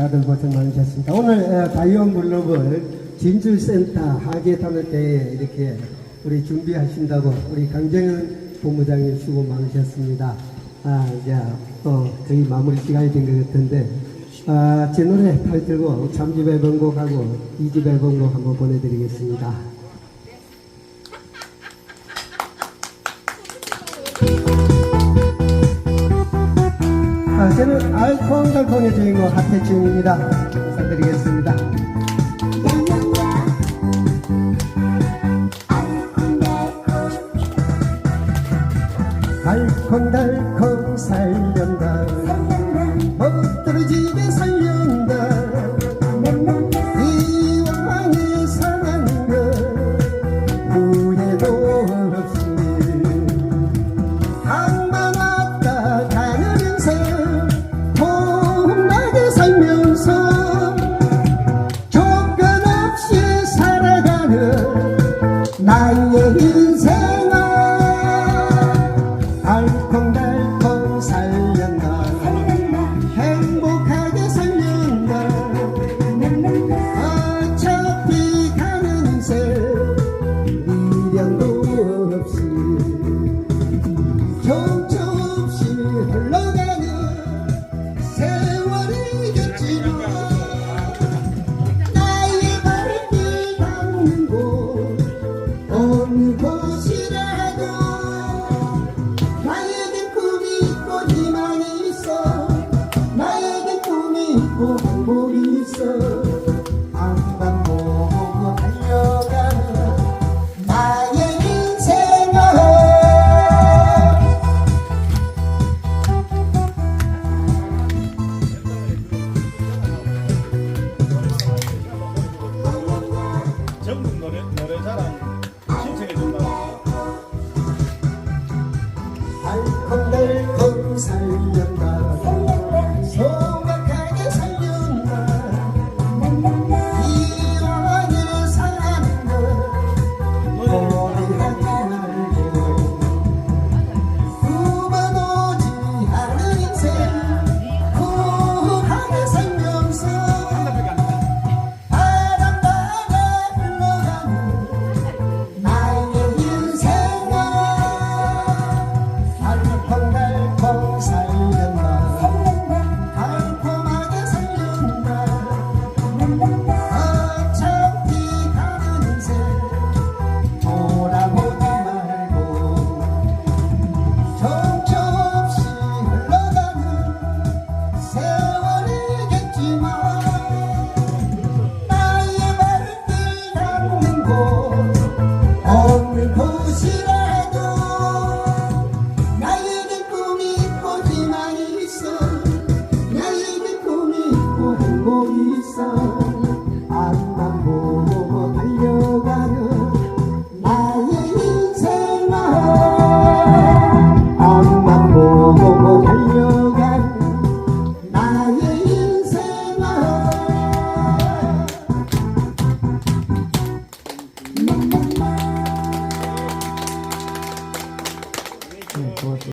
다들 고생 많으셨습니다. 오늘 다이온 글로벌 진출센터 하계 다닐 때 이렇게 우리 준비하신다고 우리 강정은 본부장님 수고 많으셨습니다. 아, 이제 또 거의 마무리 시간이 된 것 같은데, 아, 제 노래 타이틀곡 참집 앨범곡하고 이집 앨범곡 한번 보내드리겠습니다. 저는 알콩달콩의 주인공 하태충입니다. 인사드리겠습니다. 달콩달콩 살련다 그곳이라도 나에게 꿈이 있고 네 희망이 있어. 나에게 꿈이 있고 행복이 있어. 한번 보고 달려가면 나의 인생은. 전국 노래 世人。 있어?